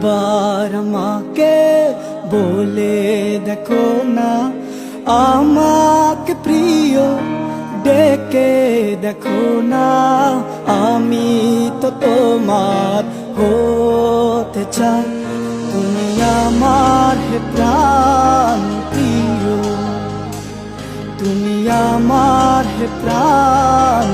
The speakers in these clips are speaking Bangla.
একবার আমাকে বলে দেখো না, আমাকে প্রিয় ডেকে দেখো না, আমি তো তোমার হতে চাই। তুমি আমার হে প্রাণ প্রিয়, তুমি আমার হে প্রাণ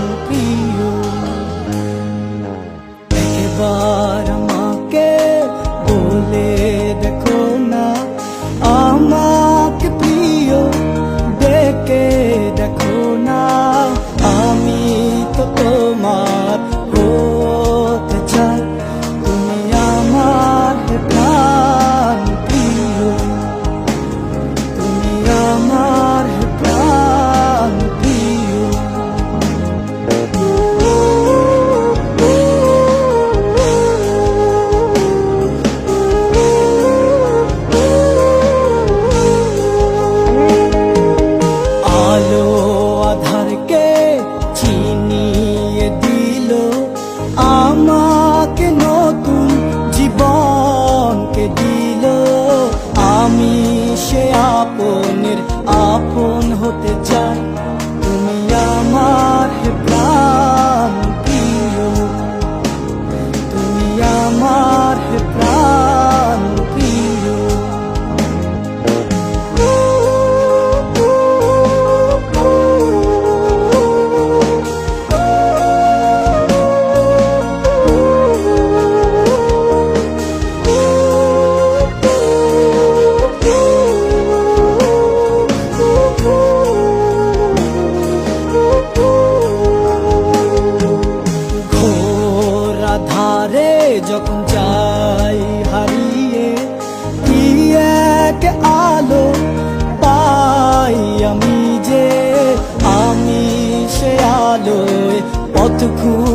পথ খুঁজে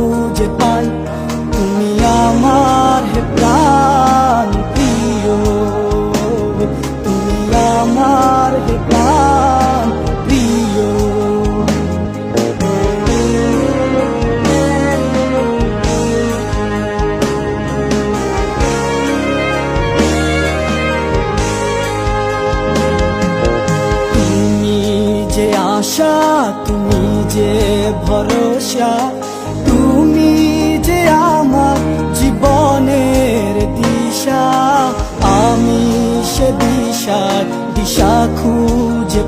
আশা তুমি যে ভরসা তুমি যে আমার জীবনের দিশা আমি সে দিশার দিশা খুঁজে